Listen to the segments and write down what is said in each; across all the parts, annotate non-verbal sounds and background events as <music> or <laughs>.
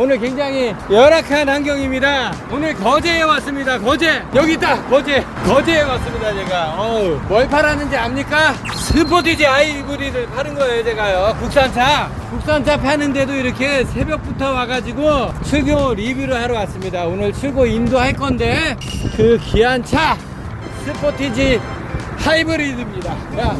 오늘 굉장히 열악한 환경입니다. 오늘 거제에 왔습니다. 거제 여기 있다. 거제 거제에 왔습니다. 제가 어우, 뭘 팔았는지 압니까? 스포티지 하이브리드를 파는 거예요. 제가요. 국산차 국산차 파는데도 이렇게 새벽부터 와가지고 출고 리뷰를 하러 왔습니다. 오늘 출고 인도 할 건데 그 귀한 차 스포티지 하이브리드입니다. 야,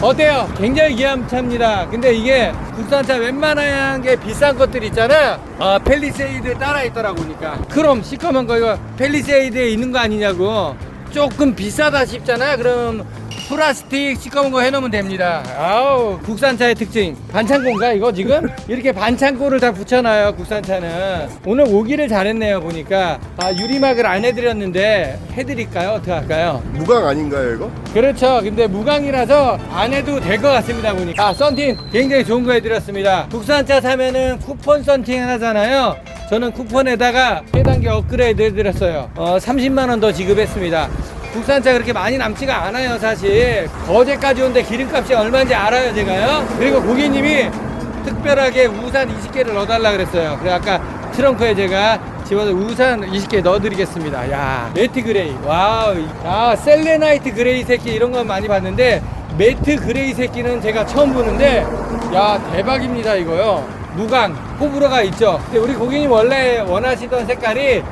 어때요? 굉장히 귀한 차입니다. 근데 이게 국산차 웬만한 게 비싼 것들 있잖아. 아, 펠리세이드에 따라 있더라고, 그러니까. 그럼 시커먼 거 이거 펠리세이드에 있는 거 아니냐고. 조금 비싸다 싶잖아. 그럼 플라스틱 시꺼먼 거 해놓으면 됩니다. 아우 국산차의 특징 반창고인가 이거 지금 <laughs> 이렇게 반창고를 다 붙여놔요 국산차는 오늘 오기를 잘했네요 보니까 아 유리막을 안 해드렸는데 해드릴까요 어떻게 할까요? 무광 아닌가요 이거? 그렇죠. 근데 무광이라서 안 해도 될 것 같습니다 보니까. 아 썬팅 굉장히 좋은 거 해드렸습니다. 국산차 사면은 쿠폰 썬팅 하잖아요. 저는 쿠폰에다가 3단계 업그레이드 해드렸어요. 어 30만 원 더 지급했습니다. 국산차 그렇게 많이 남지가 않아요 사실. 거제까지 온데 기름값이 얼마인지 알아요 제가요. 그리고 고객님이 특별하게 우산 20개를 넣어달라 그랬어요. 그래 아까 트렁크에 제가 집어서 우산 20개 넣어드리겠습니다. 야 매트 그레이 와우 아 셀레나이트 그레이 새끼 이런 건 많이 봤는데 매트 그레이 새끼는 제가 처음 보는데 야 대박입니다 이거요. 무광 호불호가 있죠. 근데 우리 고객님 원래 원하시던 색깔이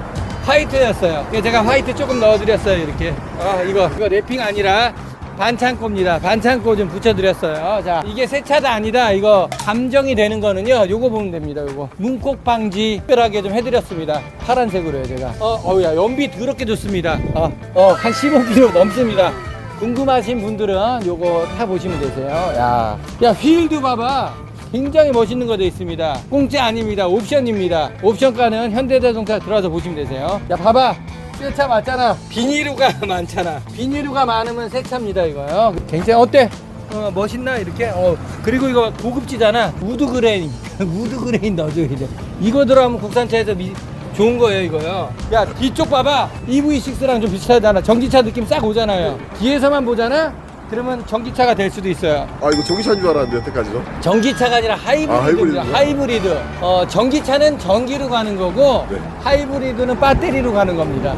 화이트였어요. 제가 화이트 조금 넣어드렸어요 이렇게. 아 이거 이거 랩핑 아니라 반창고입니다. 반창고 좀 붙여드렸어요. 자, 이게 새 차도 아니다. 이거 감정이 되는 거는요. 요거 보면 됩니다. 요거 문콕 방지 특별하게 좀 해드렸습니다. 파란색으로요, 제가. 어, 어우야, 연비 더럽게 좋습니다. 어, 어, 한 15km 넘습니다. 궁금하신 분들은 요거 타보시면 되세요. 야, 야, 휠도 봐봐. 굉장히 멋있는 거돼 있습니다. 공짜 아닙니다. 옵션입니다. 옵션가는 현대자동차 들어와서 보시면 되세요. 야, 봐봐. 새차 맞잖아. 비닐루가 <laughs> 많잖아. 비닐루가 많으면 새 차입니다, 이거요. 굉장히 어때? 어, 멋있나? 이렇게? 어, 그리고 이거 고급지잖아. 우드 그레인. <laughs> 우드 그레인 넣어줘야 돼. 이거 들어가면 국산차에서 미, 좋은 거예요, 이거요. 야, 뒤쪽 봐봐. EV6랑 좀 비슷하잖아. 전기차 느낌 싹 오잖아요. 뒤에서만 보잖아? 그러면 전기차가 될 수도 있어요. 아 이거 전기차인 줄 알았는데 여태까지도 전기차가 아니라 하이브리드입니다. 아, 하이브리드요? 하이브리드. 어, 전기차는 전기로 가는 거고 네. 하이브리드는 배터리로 가는 겁니다.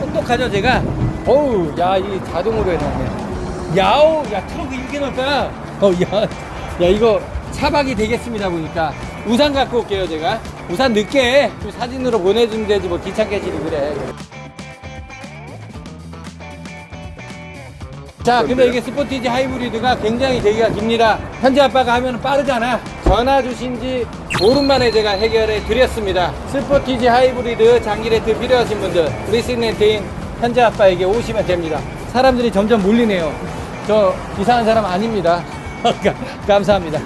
똑똑하죠, 제가? 어우, 야, 이 자동으로 해놨네. 야오, 야, 트렁크 이렇게 넓다. 어, 야, 야, 이거 차박이 되겠습니다, 보니까. 우산 갖고 올게요, 제가. 우산 늦게 좀 사진으로 보내주면 되지, 뭐 귀찮게지고 그래. 자, 근데 이게 스포티지 하이브리드가 굉장히 대기가 깁니다. 현재 아빠가 하면 빠르잖아. 전화 주신 지 5분 만에 제가 해결해 드렸습니다. 스포티지 하이브리드 장기 레트 필요하신 분들, 리스네트인 현재 아빠에게 오시면 됩니다. 사람들이 점점 몰리네요. 저 이상한 사람 아닙니다. <laughs> 감사합니다.